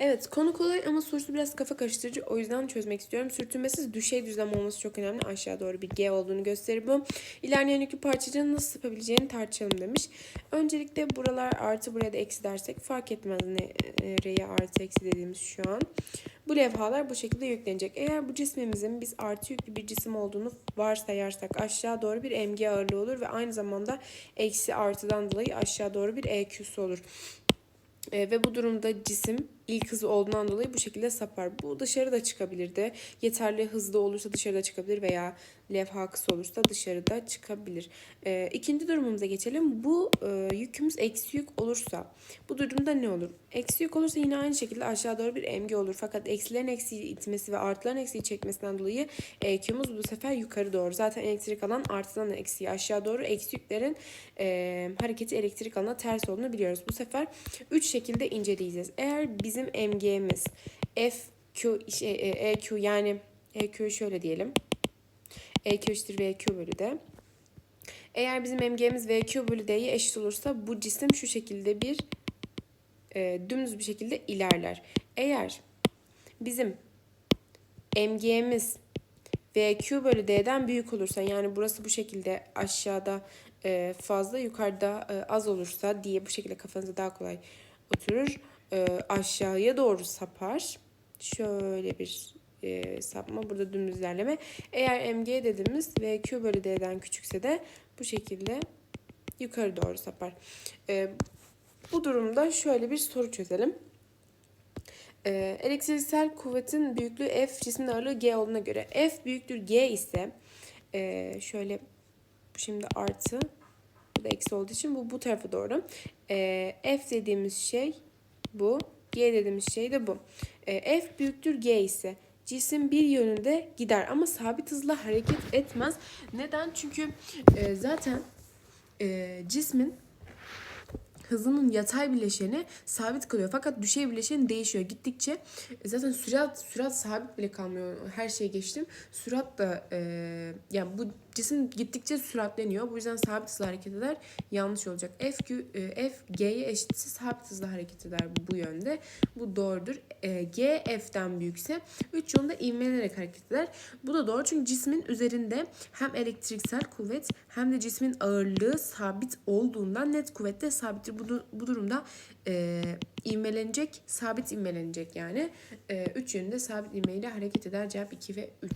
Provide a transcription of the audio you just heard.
Evet konu kolay ama sorusu biraz kafa karıştırıcı o yüzden çözmek istiyorum. Sürtünmesiz düşey düzlem olması çok önemli. Aşağı doğru bir G olduğunu gösterir bu. İlerleyen yükü parçacığın nasıl yapabileceğini tartışalım demiş. Öncelikle buralar artı buraya da eksi dersek fark etmez ne nereye artı eksi dediğimiz şu an. Bu levhalar bu şekilde yüklenecek. Eğer bu cismimizin biz artı yüklü bir cisim olduğunu varsayarsak aşağı doğru bir mg ağırlığı olur ve aynı zamanda eksi artıdan dolayı aşağı doğru bir EQ'su olur. E, ve bu durumda cisim ilk hızı olduğundan dolayı bu şekilde sapar. Bu dışarıda çıkabilir de. Yeterli hızlı olursa dışarıda çıkabilir veya levha kısa olursa dışarıda çıkabilir. E, ikinci durumumuza geçelim. Bu e, yükümüz eksi yük olursa bu durumda ne olur? Eksi yük olursa yine aynı şekilde aşağı doğru bir mg olur. Fakat eksilerin eksiği itmesi ve artıların eksiği çekmesinden dolayı EQ'muz bu sefer yukarı doğru. Zaten elektrik alan artıdan eksiği aşağı doğru. Eksi yüklerin e, hareketi elektrik alana ters olduğunu biliyoruz. Bu sefer 3 şekilde inceleyeceğiz. Eğer bizim mg'miz FQ, şey, e, EQ yani EQ şöyle diyelim. EQ eşittir VQ bölü D. Eğer bizim mg'miz VQ bölü D'ye eşit olursa bu cisim şu şekilde bir e, dümdüz bir şekilde ilerler. Eğer bizim mg'miz VQ bölü D'den büyük olursa yani burası bu şekilde aşağıda e, fazla yukarıda e, az olursa diye bu şekilde kafanıza daha kolay oturur. E, aşağıya doğru sapar. Şöyle bir e, sapma. Burada dümdüz ilerleme. Eğer MG dediğimiz VQ bölü D'den küçükse de bu şekilde yukarı doğru sapar. E, bu durumda şöyle bir soru çözelim. E, elektriksel kuvvetin büyüklüğü F cismin ağırlığı G olduğuna göre F büyüktür G ise e, şöyle şimdi artı bu da eksi olduğu için bu bu tarafa doğru. E, F dediğimiz şey bu. G dediğimiz şey de bu. E, F büyüktür G ise cisim bir yönünde gider ama sabit hızla hareket etmez. Neden? Çünkü e, zaten e, cismin hızının yatay bileşeni sabit kalıyor. Fakat düşey bileşeni değişiyor. Gittikçe e, zaten sürat sürat sabit bile kalmıyor. Her şeyi geçtim. Sürat da e, yani bu cisim gittikçe süratleniyor. Bu yüzden sabit hızla hareket eder. Yanlış olacak. F, Q, e, F G'ye eşitse sabit hızla hareket eder bu yönde. Bu doğrudur. E, G F'den büyükse 3 yönde ivmelenerek hareket eder. Bu da doğru çünkü cismin üzerinde hem elektriksel kuvvet hem de cismin ağırlığı sabit olduğundan net kuvvette sabittir. Bu, bu durumda e, ivmelenecek, sabit ivmelenecek yani. 3 e, yönünde sabit ivmeyle hareket eder. Cevap 2 ve 3.